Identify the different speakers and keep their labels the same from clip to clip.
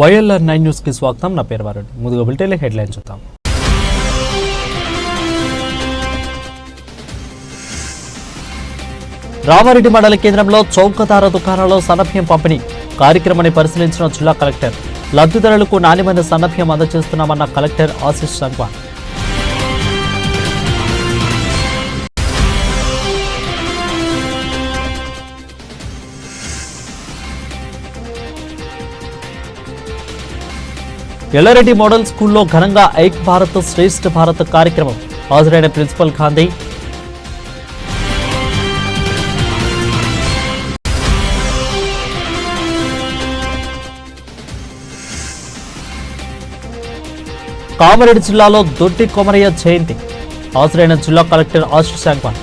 Speaker 1: YLR nine కి స్వాగతం నా పేరు వారు ముందుగా బులెటిన్లో హెడ్లైన్ చూద్దాం రామారెడ్డి మండల కేంద్రంలో చౌకధార దుకాణాల్లో సన్నభ్యం పంపిణీ కార్యక్రమాన్ని పరిశీలించిన జిల్లా కలెక్టర్ లబ్ధిదారులకు నాణ్యమైన సన్నభ్యం అందజేస్తున్నామన్న కలెక్టర్ ఆశిష్ సంగ్వాన్ ఎల్లారెడ్డి మోడల్ స్కూల్లో ఘనంగా ఐక్ భారత్ శ్రేష్ఠ భారత్ కార్యక్రమం హాజరైన ప్రిన్సిపల్ గాంధీ కామారెడ్డి జిల్లాలో దొడ్డి కొమరయ్య జయంతి హాజరైన జిల్లా కలెక్టర్ ఆశిష్ శాంక్వాన్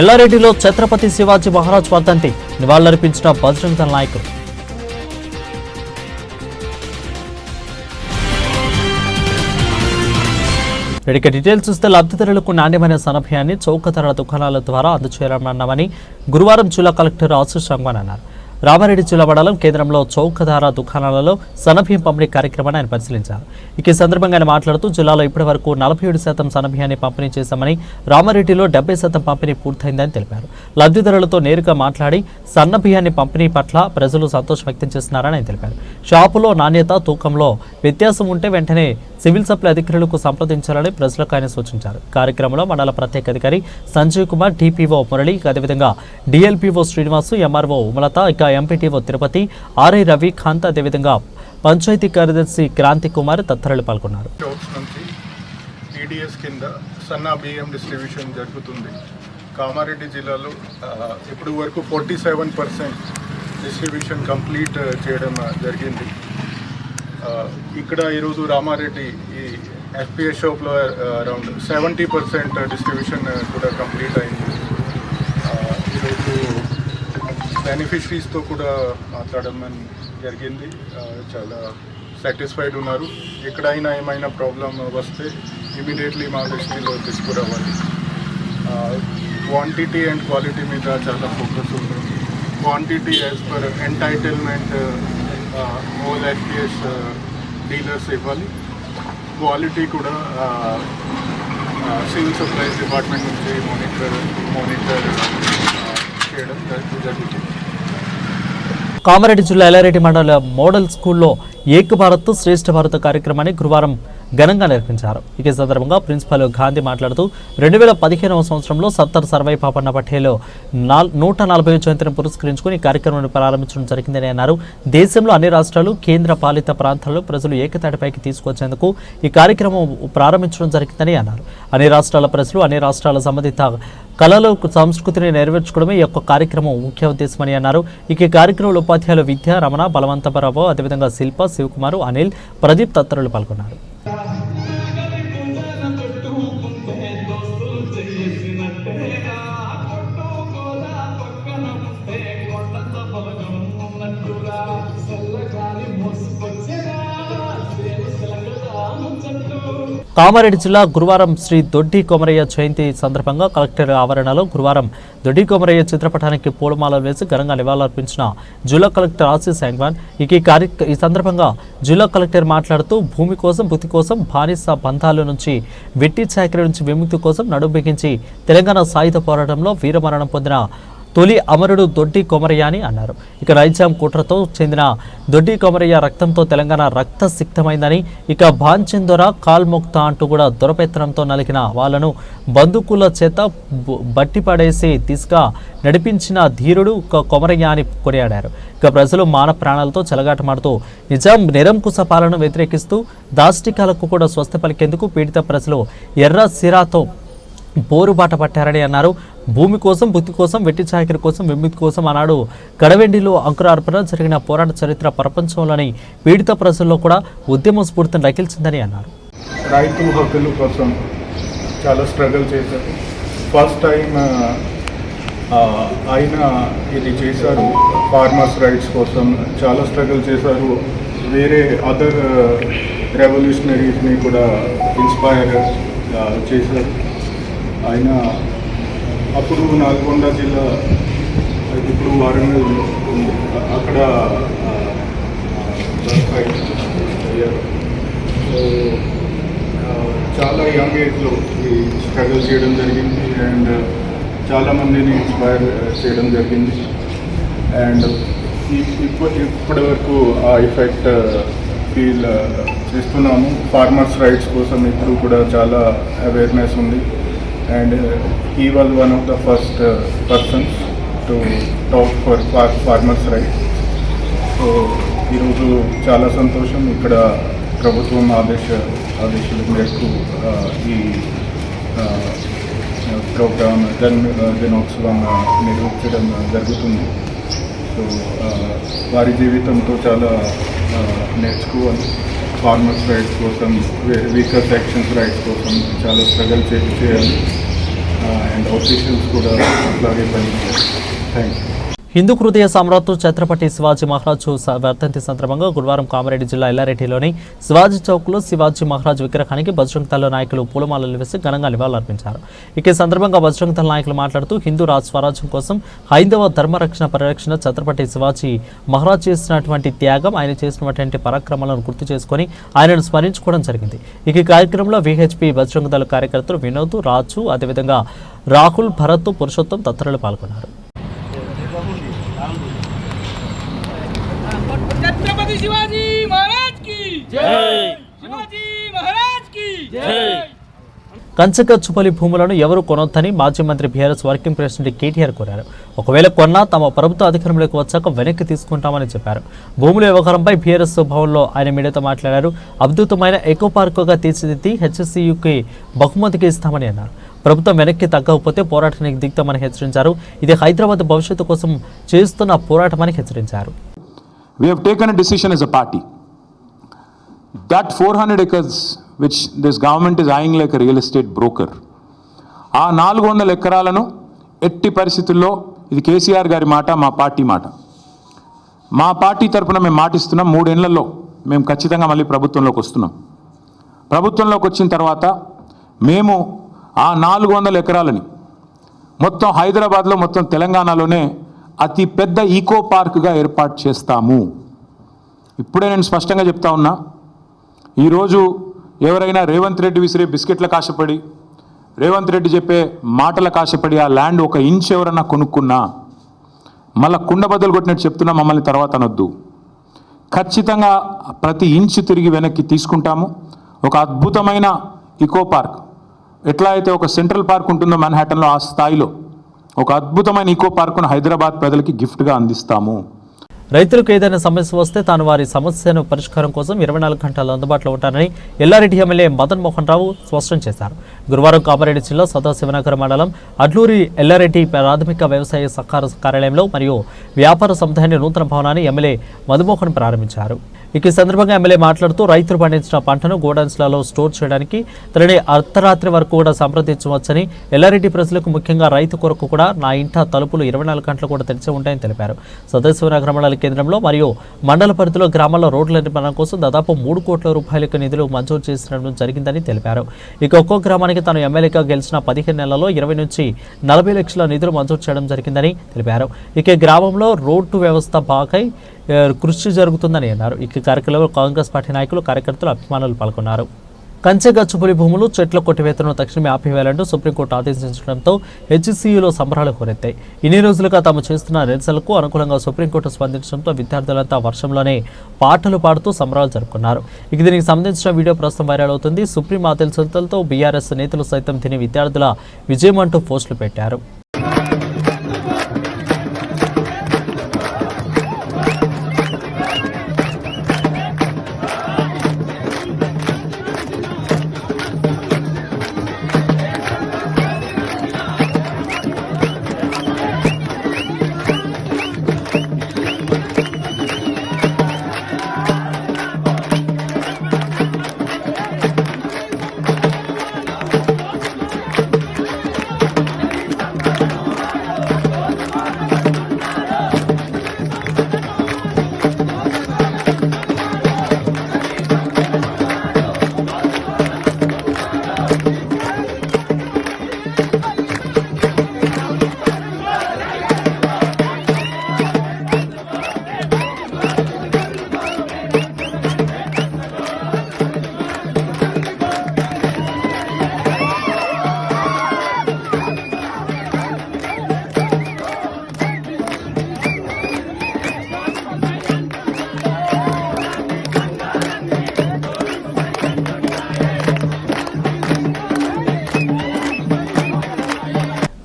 Speaker 1: ఎల్లారెడ్డిలో ఛత్రపతి శివాజీ మహారాజ్ వర్ధంతి నివాళులర్పించిన బజరంగ నాయకుడు వీడికి డీటెయిల్స్ చూస్తే లబ్ధిదారులకు నాణ్యమైన సనభయాన్ని చౌక ధరల దుకాణాల ద్వారా అందచేయనున్నామని గురువారం జిల్లా కలెక్టర్ ఆశీష్ రంగన్ అన్నారు రామారెడ్డి జిల్లా మండలం కేంద్రంలో చౌకధార దుకాణాలలో సనభ్యం పంపిణీ కార్యక్రమాన్ని ఆయన పరిశీలించారు ఇక ఈ సందర్భంగా ఆయన మాట్లాడుతూ జిల్లాలో ఇప్పటి వరకు నలభై ఏడు శాతం సనభ్యాన్ని పంపిణీ చేశామని రామారెడ్డిలో డెబ్బై శాతం పంపిణీ పూర్తయిందని తెలిపారు లబ్ధిదారులతో నేరుగా మాట్లాడి సన్నబియ్యాన్ని పంపిణీ పట్ల ప్రజలు సంతోషం వ్యక్తం చేస్తున్నారని ఆయన తెలిపారు షాపులో నాణ్యత తూకంలో వ్యత్యాసం ఉంటే వెంటనే సివిల్ సప్లై అధికారులకు సంప్రదించాలని ప్రజలకు ఆయన సూచించారు కార్యక్రమంలో మండల ప్రత్యేక అధికారి సంజీవ్ కుమార్ డిపిఓ మురళి అదేవిధంగా డిఎల్పిఓ శ్రీనివాసు ఎంఆర్ఓ ఉమలత ఇక ఎంపీటీఓ తిరుపతి ఆర్ఐ రవికాంత్ అదేవిధంగా పంచాయతీ కార్యదర్శి క్రాంతి కుమార్ తదితరులు పాల్గొన్నారు
Speaker 2: టీడీఎస్ కింద సన్నా బియ్యం జరుగుతుంది కామారెడ్డి జిల్లాలో ఇప్పుడు వరకు forty seven percent distribution complete చేయడం జరిగింది ఇక్కడ ఈరోజు రామారెడ్డి ఈ ఎఫ్పిఎస్ షాప్లో అరౌండ్ సెవెంటీ పర్సెంట్ డిస్ట్రిబ్యూషన్ కూడా కంప్లీట్ అయింది బెనిఫిషరీస్తో కూడా మాట్లాడడం జరిగింది చాలా సాటిస్ఫైడ్ ఉన్నారు ఎక్కడైనా ఏమైనా ప్రాబ్లం వస్తే ఇమీడియట్లీ మా దృష్టిలో తీసుకురావాలి క్వాంటిటీ అండ్ క్వాలిటీ మీద చాలా ఫోకస్ ఉంది quantity as per entitlement all FPS dealers ఇవ్వాలి క్వాలిటీ కూడా సివిల్ సప్లైస్ డిపార్ట్మెంట్ నుంచి మానిటర్ మానిటర్
Speaker 1: కామారెడ్డి జిల్లా ఎల్లారెడ్డి మండల మోడల్ స్కూల్లో ఏక్ భారత్ శ్రేష్ఠ భారత్ కార్యక్రమాన్ని గురువారం ఘనంగా నేర్పించారు ఇక సందర్భంగా ప్రిన్సిపాల్ గాంధీ మాట్లాడుతూ రెండు వేల పదిహేనవ సంవత్సరంలో సత్తర్ సర్వై పాపన్న పటేల్ నూట నలభై జయంతిని పురస్కరించుకుని కార్యక్రమాన్ని ప్రారంభించడం జరిగిందని అన్నారు దేశంలో అన్ని రాష్ట్రాలు కేంద్ర పాలిత ప్రాంతాల్లో ప్రజలు ఏకతాటిపైకి తీసుకొచ్చేందుకు ఈ కార్యక్రమం ప్రారంభించడం జరిగిందని అన్నారు అన్ని రాష్ట్రాల ప్రజలు అన్ని రాష్ట్రాల సంబంధిత కళలు సంస్కృతిని నెరవేర్చుకోవడమే ఈ యొక్క కార్యక్రమం ముఖ్య ఉద్దేశమని అన్నారు ఇక కార్యక్రమంలో ఉపాధ్యాయులు విద్య రమణ బలవంతపరావు అదేవిధంగా శిల్ప శివకుమారు అనిల్ ప్రదీప్ తత్తరులు పాల్గొన్నారు కామారెడ్డి జిల్లా గురువారం శ్రీ దొడ్డి కొమరయ్య జయంతి సందర్భంగా కలెక్టర్ ఆవరణలో గురువారం దొడ్డి కొమరయ్య చిత్రపటానికి పూలమాలలు వేసి ఘనంగా నివాళులర్పించిన జిల్లా కలెక్టర్ ఆశీస్ సాంగ్వాన్ ఇక ఈ ఈ సందర్భంగా జిల్లా కలెక్టర్ మాట్లాడుతూ భూమి కోసం బుద్ధి కోసం బానిస బంధాల నుంచి వెట్టి చాకరీ నుంచి విముక్తి కోసం నడుం బిగించి తెలంగాణ సాయుధ పోరాటంలో వీరమరణం పొందిన తొలి అమరుడు దొడ్డి కొమరయ్య అని అన్నారు ఇక నైజాం కుట్రతో చెందిన దొడ్డి కొమరయ్య రక్తంతో తెలంగాణ రక్త సిక్తమైందని ఇక భాంచెందొర కాల్ముక్త అంటూ కూడా దొరపెత్తనంతో నలిగిన వాళ్ళను బంధుకుల చేత బట్టిపడేసి తీసుక నడిపించిన ధీరుడు కొమరయ్య అని కొనియాడారు ఇక ప్రజలు మాన ప్రాణాలతో చెలగాటమాడుతూ నిజాం నిరంకుశ పాలన వ్యతిరేకిస్తూ దాష్టికాలకు కూడా స్వస్థ పలికేందుకు పీడిత ప్రజలు ఎర్ర సిరాతో బోరుబాట పట్టారని అన్నారు భూమి కోసం బుద్ధి కోసం వెట్టి చాకరి కోసం విమ్మితి కోసం ఆనాడు కడవెండిలో అంకురార్పణ జరిగిన పోరాట చరిత్ర ప్రపంచంలోని పీడిత ప్రజల్లో కూడా ఉద్యమ స్ఫూర్తిని రకిల్చిందని అన్నారు
Speaker 2: రైతు హక్కుల కోసం చాలా స్ట్రగుల్ చేశారు ఫస్ట్ టైం ఆయన ఇది చేశారు ఫార్మర్స్ రైట్స్ కోసం చాలా స్ట్రగుల్ చేశారు వేరే అదర్ రెవల్యూషనరీస్ని కూడా ఇన్స్పైర్ చేశారు ఆయన అప్పుడు నల్గొండ జిల్లా ఇప్పుడు వరంగల్ అక్కడ సో చాలా యంగ్ ఏజ్లో ఈ స్ట్రగుల్ చేయడం జరిగింది అండ్ చాలామందిని ఇన్స్పైర్ చేయడం జరిగింది అండ్ ఇప్పటి వరకు ఆ ఎఫెక్ట్ ఫీల్ చేస్తున్నాము ఫార్మర్స్ రైట్స్ కోసం ఇప్పుడు కూడా చాలా అవేర్నెస్ ఉంది and uh, he one of the first persons to persons for talk farmers far so ఈరోజు చాలా సంతోషం ఇక్కడ ప్రభుత్వం ఆదేశ ఆదేశాల మేరకు ఈ ప్రోగ్రామ్ జన్మ దినోత్సవం నిర్వహించడం జరుగుతుంది సో వారి జీవితంతో చాలా నేర్చుకోవాలి ఫార్మర్స్ రైట్స్ కోసం వీకర్ సెక్షన్స్ రైట్స్ కోసం చాలా స్ట్రగల్ చేయాలి అండ్ uh, ఆఫీషియల్స్ కూడా అట్లాగే పనిచేయాలి థ్యాంక్ యూ
Speaker 1: హిందూ హృదయ సామ్రాట్ ఛత్రపతి శివాజీ మహారాజు వర్ధంతి సందర్భంగా గురువారం కామారెడ్డి జిల్లా ఎల్లారెడ్డిలోని శివాజీ చౌక్లో శివాజీ మహారాజ్ విగ్రహానికి బజరంగ్ తల్లి నాయకులు పూలమాలలు వేసి ఘనంగా నివాళులర్పించారు ఇక సందర్భంగా బజరంగ్ దళ నాయకులు మాట్లాడుతూ హిందూ రాజ్ స్వరాజ్యం కోసం హైందవ ధర్మరక్షణ పరిరక్షణ ఛత్రపతి శివాజీ మహారాజ్ చేసినటువంటి త్యాగం ఆయన చేసినటువంటి పరాక్రమాలను గుర్తు చేసుకుని ఆయనను స్మరించుకోవడం జరిగింది ఇక కార్యక్రమంలో విహెచ్పి బజరంగ్ దళ కార్యకర్తలు వినోద్ రాజు అదేవిధంగా రాహుల్ భరత్ పురుషోత్తం తదితరులు పాల్గొన్నారు కంచక చుపలి భూములను ఎవరు కొనొద్దని మాజీ మంత్రి బీఆర్ఎస్ వర్కింగ్ ప్రెసిడెంట్ కేటీఆర్ కోరారు ఒకవేళ కొన్నా తమ ప్రభుత్వ అధికారంలోకి వచ్చాక వెనక్కి తీసుకుంటామని చెప్పారు భూముల వ్యవహారంపై బీఆర్ఎస్ భవన్లో ఆయన మీడియాతో మాట్లాడారు అద్భుతమైన ఎకో పార్కుగా తీర్చిదిద్ది హెచ్ఎస్సీయుకి బహుమతికి ఇస్తామని అన్నారు ప్రభుత్వం వెనక్కి తగ్గకపోతే పోరాటానికి దిగుతామని హెచ్చరించారు ఇది హైదరాబాద్ భవిష్యత్తు కోసం చేస్తున్న పోరాటమని హెచ్చరించారు
Speaker 3: We have taken a decision as a party. That four hundred acres which this government is like like real estate broker ఆ నాలుగు వందల ఎకరాలను ఎట్టి పరిస్థితుల్లో ఇది కేసీఆర్ గారి మాట మా పార్టీ మాట మా పార్టీ తరఫున మేము మాటిస్తున్నాం మూడేళ్లలో మేము ఖచ్చితంగా మళ్ళీ ప్రభుత్వంలోకి వస్తున్నాం ప్రభుత్వంలోకి వచ్చిన తర్వాత మేము ఆ నాలుగు వందల ఎకరాలని మొత్తం హైదరాబాద్లో మొత్తం తెలంగాణలోనే అతి పెద్ద ఈకో పార్క్గా ఏర్పాటు చేస్తాము ఇప్పుడే నేను స్పష్టంగా చెప్తా ఉన్నా ఈరోజు ఎవరైనా రేవంత్ రెడ్డి విసిరే బిస్కెట్ల కాశపడి రేవంత్ రెడ్డి చెప్పే మాటల కాశపడి ఆ ల్యాండ్ ఒక ఇంచ్ ఎవరన్నా కొనుక్కున్నా మళ్ళా కుండ బదులు కొట్టినట్టు చెప్తున్నా మమ్మల్ని తర్వాత అనొద్దు ఖచ్చితంగా ప్రతి ఇంచు తిరిగి వెనక్కి తీసుకుంటాము ఒక అద్భుతమైన ఇకో పార్క్ ఎట్లా అయితే ఒక సెంట్రల్ పార్క్ ఉంటుందో మన్హాటన్లో ఆ స్థాయిలో ఒక అద్భుతమైన ఇకో పార్క్ను హైదరాబాద్ ప్రజలకి గిఫ్ట్గా అందిస్తాము
Speaker 1: రైతులకు ఏదైనా సమస్య వస్తే తాను వారి సమస్యను పరిష్కారం కోసం ఇరవై నాలుగు గంటలు అందుబాటులో ఉంటానని ఎల్లారెడ్డి ఎమ్మెల్యే మదన్ మోహన్ రావు స్పష్టం చేశారు గురువారం కామారెడ్డి జిల్లా సదాశివనగర్ మండలం అడ్లూరి ఎల్లారెడ్డి ప్రాథమిక వ్యవసాయ సహకార కార్యాలయంలో మరియు వ్యాపార సముదాయాన్ని నూతన భవనాన్ని ఎమ్మెల్యే మధుమోహన్ ప్రారంభించారు ఇక సందర్భంగా ఎమ్మెల్యే మాట్లాడుతూ రైతులు పండించిన పంటను గోడౌన్స్లలో స్టోర్ చేయడానికి తనని అర్ధరాత్రి వరకు కూడా సంప్రదించవచ్చని ఎల్లారెడ్డి ప్రజలకు ముఖ్యంగా రైతు కొరకు కూడా నా ఇంట తలుపులు ఇరవై నాలుగు గంటలు కూడా తెరిచి ఉంటాయని తెలిపారు సదస్సునగర మండల కేంద్రంలో మరియు మండల పరిధిలో గ్రామాల్లో రోడ్ల నిర్మాణం కోసం దాదాపు మూడు కోట్ల రూపాయలకు నిధులు మంజూరు చేసినట్లు జరిగిందని తెలిపారు ఇక ఒక్కో గ్రామానికి తాను ఎమ్మెల్యేగా గెలిచిన పదిహేను నెలల్లో ఇరవై నుంచి నలభై లక్షల నిధులు మంజూరు చేయడం జరిగిందని తెలిపారు ఇక గ్రామంలో రోడ్డు వ్యవస్థ బాగా కృషి జరుగుతుందని అన్నారు ఈ కార్యక్రమంలో కాంగ్రెస్ పార్టీ నాయకులు కార్యకర్తలు అభిమానులు పాల్గొన్నారు కంచె గచ్చుపులి భూములు చెట్ల కొట్టివేతను తక్షణమే ఆపివేయాలంటూ సుప్రీంకోర్టు ఆదేశించడంతో హెచ్సియులో సంబరాలు హోరెత్తాయి ఇన్ని రోజులుగా తాము చేస్తున్న నిరసనలకు అనుకూలంగా సుప్రీంకోర్టు స్పందించడంతో విద్యార్థులంతా వర్షంలోనే పాటలు పాడుతూ సంబరాలు జరుపుకున్నారు ఇక దీనికి సంబంధించిన వీడియో ప్రస్తుతం వైరల్ అవుతుంది సుప్రీం ఆదేశాలతో బీఆర్ఎస్ నేతలు సైతం తిని విద్యార్థుల విజయమంటూ పోస్టులు పెట్టారు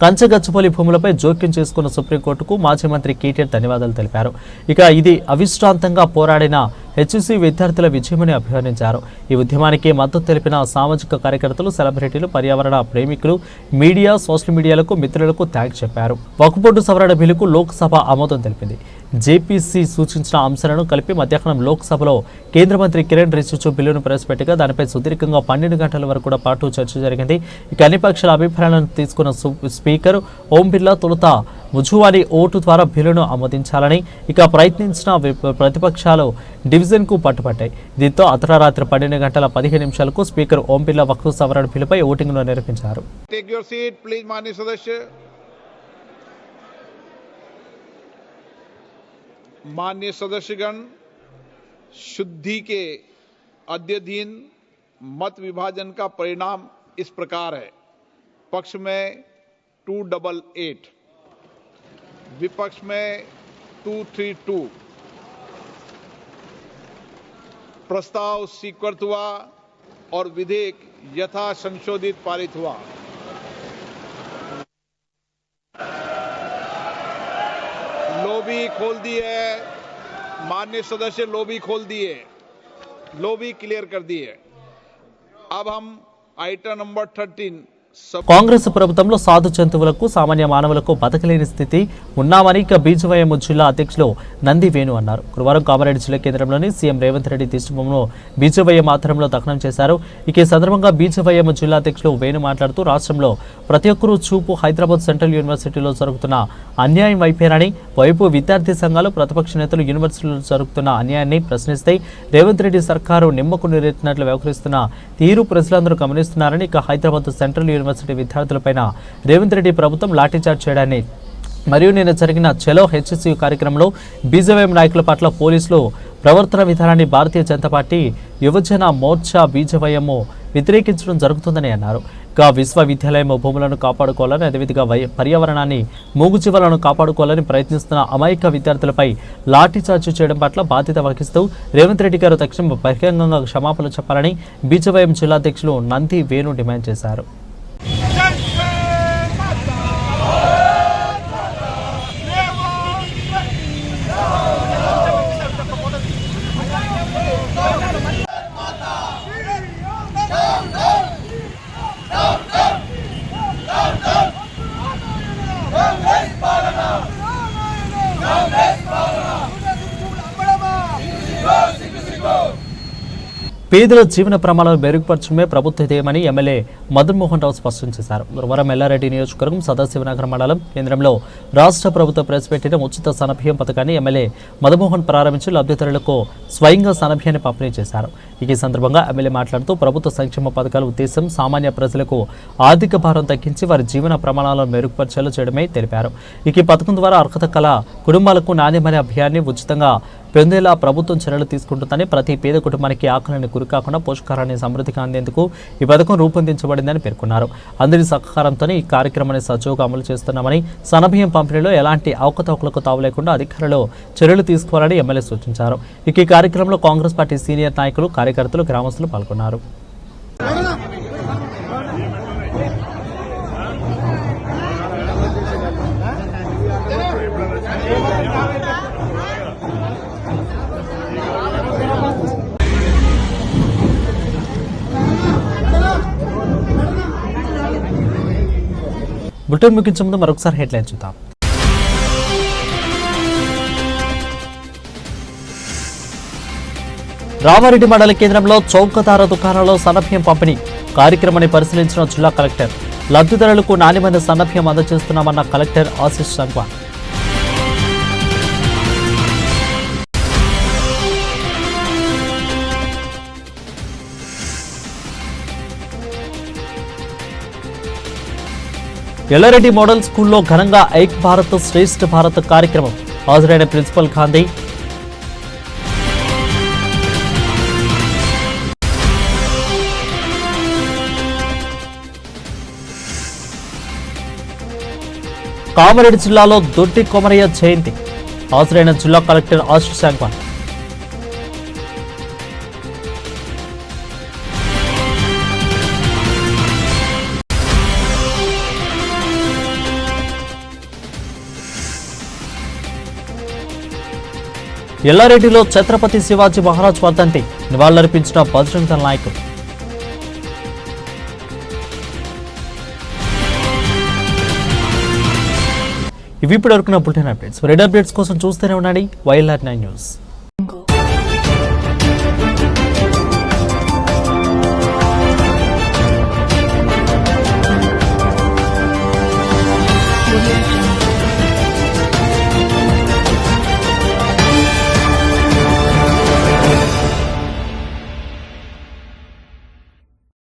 Speaker 1: కంచగచ్చపల్లి భూములపై జోక్యం చేసుకున్న సుప్రీంకోర్టుకు మాజీ మంత్రి కేటీఆర్ ధన్యవాదాలు తెలిపారు ఇక ఇది అవిశ్రాంతంగా పోరాడిన హెచ్సి విద్యార్థుల విజయమని అభివర్ణించారు ఈ ఉద్యమానికి మద్దతు తెలిపిన సామాజిక కార్యకర్తలు సెలబ్రిటీలు పర్యావరణ ప్రేమికులు మీడియా సోషల్ మీడియాలకు మిత్రులకు థ్యాంక్స్ చెప్పారు వక్కుబొడ్డు సవరణ బిల్లుకు లోక్సభ ఆమోదం తెలిపింది జేపీసీ సూచించిన అంశాలను కలిపి మధ్యాహ్నం లోక్సభలో కేంద్ర మంత్రి కిరణ్ రిజిజు బిల్లును ప్రవేశపెట్టగా దానిపై సుదీర్ఘంగా పన్నెండు గంటల వరకు కూడా పాటు చర్చ జరిగింది ఇక అన్ని పక్షాల అభిప్రాయాలను తీసుకున్న స్పీకర్ ఓం బిర్లా తొలుత बहुचारी वोट द्वारा विलुर्ण आमदिन छालनी इसका प्रयत्नించిన ప్రతిపక్షాలు డివిజన్ కు పట్టబట్టాయి దీంతో అతరరాాత్ర 10:15 నిమిషాలకు స్పీకర్ ఓంపిల్ల వక్స సవరడిపై ఓటింగ్ లో నిరపించారు
Speaker 4: టేక్ యువర్ సీట్ ప్లీజ్ মাননীয় সদস্য মাননীয় ಸದಸ್ಯगण शुద్ధి కే అధ్యధీన్ મત విభাজন કા પરિણામ इस प्रकार है पक्ष में 288 विपक्ष में 232 प्रस्ताव स्वीकृत हुआ और विधेयक यथा संशोधित पारित हुआ लोबी खोल दी है मान्य सदस्य लोबी खोल दी है लोबी क्लियर कर दी है अब हम आइटम नंबर थर्टीन
Speaker 1: కాంగ్రెస్ ప్రభుత్వంలో సాధు జంతువులకు సామాన్య మానవులకు బతకలేని స్థితి ఉన్నామని ఇక బీజవయము జిల్లా అధ్యక్షులు నంది వేణు అన్నారు గురువారం కామారెడ్డి జిల్లా కేంద్రంలోని సీఎం రేవంత్ రెడ్డి దిష్టిబొమ్మను బీజవయం ఆధారంలో దహనం చేశారు ఇక ఈ సందర్భంగా బీజవయము జిల్లా అధ్యక్షులు వేణు మాట్లాడుతూ రాష్ట్రంలో ప్రతి ఒక్కరూ చూపు హైదరాబాద్ సెంట్రల్ యూనివర్సిటీలో జరుగుతున్న అన్యాయం వైపేనని వైపు విద్యార్థి సంఘాలు ప్రతిపక్ష నేతలు యూనివర్సిటీలో జరుగుతున్న అన్యాయాన్ని ప్రశ్నిస్తే రేవంత్ రెడ్డి సర్కారు నిమ్మకు నీరెత్తినట్లు వ్యవహరిస్తున్న తీరు ప్రజలందరూ గమనిస్తున్నారని ఇక హైదరాబాద్ సెంట్రల్ యూనివర్సిటీ విద్యార్థులపై రేవంత్ రెడ్డి ప్రభుత్వం లాఠీచార్జ్ చేయడాన్ని మరియు నిన్న జరిగిన చలో హెచ్ఎస్యు కార్యక్రమంలో బీజేపీ నాయకుల పట్ల పోలీసులు ప్రవర్తన విధానాన్ని భారతీయ జనతా పార్టీ యువజన మోర్చా బీజవయము వ్యతిరేకించడం జరుగుతుందని అన్నారు గా విశ్వవిద్యాలయం భూములను కాపాడుకోవాలని అదేవిధంగా వై పర్యావరణాన్ని మూగుజీవాలను కాపాడుకోవాలని ప్రయత్నిస్తున్న అమాయక విద్యార్థులపై లాఠీచార్జ్ చేయడం పట్ల బాధ్యత వహిస్తూ రేవంత్ రెడ్డి గారు తక్షణం బహిరంగంగా క్షమాపణలు చెప్పాలని బీజవయం జిల్లా అధ్యక్షులు నంది వేణు డిమాండ్ చేశారు పేదల జీవన ప్రమాణాలను మెరుగుపరచడమే ప్రభుత్వ ధ్యేయమని ఎమ్మెల్యే మదన్మోహన్ రావు స్పష్టం చేశారు గురువారం ఎల్లారెడ్డి నియోజకవర్గం నగర మండలం కేంద్రంలో రాష్ట్ర ప్రభుత్వం ప్రవేశపెట్టిన ఉచిత సనభ్యం పథకాన్ని ఎమ్మెల్యే మదన్మోహన్ ప్రారంభించి లబ్ధిదారులకు స్వయంగా సనభ్యాన్ని పంపిణీ చేశారు ఈ సందర్భంగా ఎమ్మెల్యే మాట్లాడుతూ ప్రభుత్వ సంక్షేమ పథకాల ఉద్దేశం సామాన్య ప్రజలకు ఆర్థిక భారం తగ్గించి వారి జీవన ప్రమాణాలను మెరుగుపరచేలా చేయడమే తెలిపారు ఇక ఈ పథకం ద్వారా అర్హత కల కుటుంబాలకు నాణ్యమైన అభయాన్ని ఉచితంగా పెందేలా ప్రభుత్వం చర్యలు తీసుకుంటుందని ప్రతి పేద కుటుంబానికి ఆకలిని గురికాకుండా పోషకారాన్ని సమృద్ధిగా అందేందుకు ఈ పథకం రూపొందించబడిందని పేర్కొన్నారు అందరి సహకారంతోనే ఈ కార్యక్రమాన్ని సజావుగా అమలు చేస్తున్నామని సనభయం పంపిణీలో ఎలాంటి అవకతవకలకు తావు లేకుండా అధికారులు చర్యలు తీసుకోవాలని ఎమ్మెల్యే సూచించారు ఇక ఈ కార్యక్రమంలో కాంగ్రెస్ పార్టీ సీనియర్ నాయకులు కార్యకర్తలు గ్రామస్తులు పాల్గొన్నారు బులెటిన్ ముగించే ముందు మరొకసారి హెడ్లైన్ చూద్దాం రామారెడ్డి మండల కేంద్రంలో చౌకధార దుకాణంలో సన్నభ్యం పంపిణీ కార్యక్రమాన్ని పరిశీలించిన జిల్లా కలెక్టర్ లబ్ధిదారులకు నాణ్యమైన సన్నభ్యం అందజేస్తున్నామన్న కలెక్టర్ ఆశిష్ సంగ్వాన్ ఎల్లారెడ్డి మోడల్ స్కూల్లో ఘనంగా ఐక్ భారత్ శ్రేష్ఠ భారత్ కార్యక్రమం హాజరైన ప్రిన్సిపల్ గాంధీ కామరెడ్డి జిల్లాలో దొడ్డి కొమరయ్య జయంతి హాజరైన జిల్లా కలెక్టర్ ఆశిష్ శాంక్వాన్ ఎల్లారెడ్డిలో ఛత్రపతి శివాజీ మహారాజ్ వర్ధంతి నివాళులర్పించిన బజరంగ నాయకులు ఇవి ఇప్పుడు వరకు నా బులెటిన్ అప్డేట్స్ రెడ్ అప్డేట్స్ కోసం చూస్తూనే ఉండండి వైఎల్ఆర్ నైన్ న్యూస్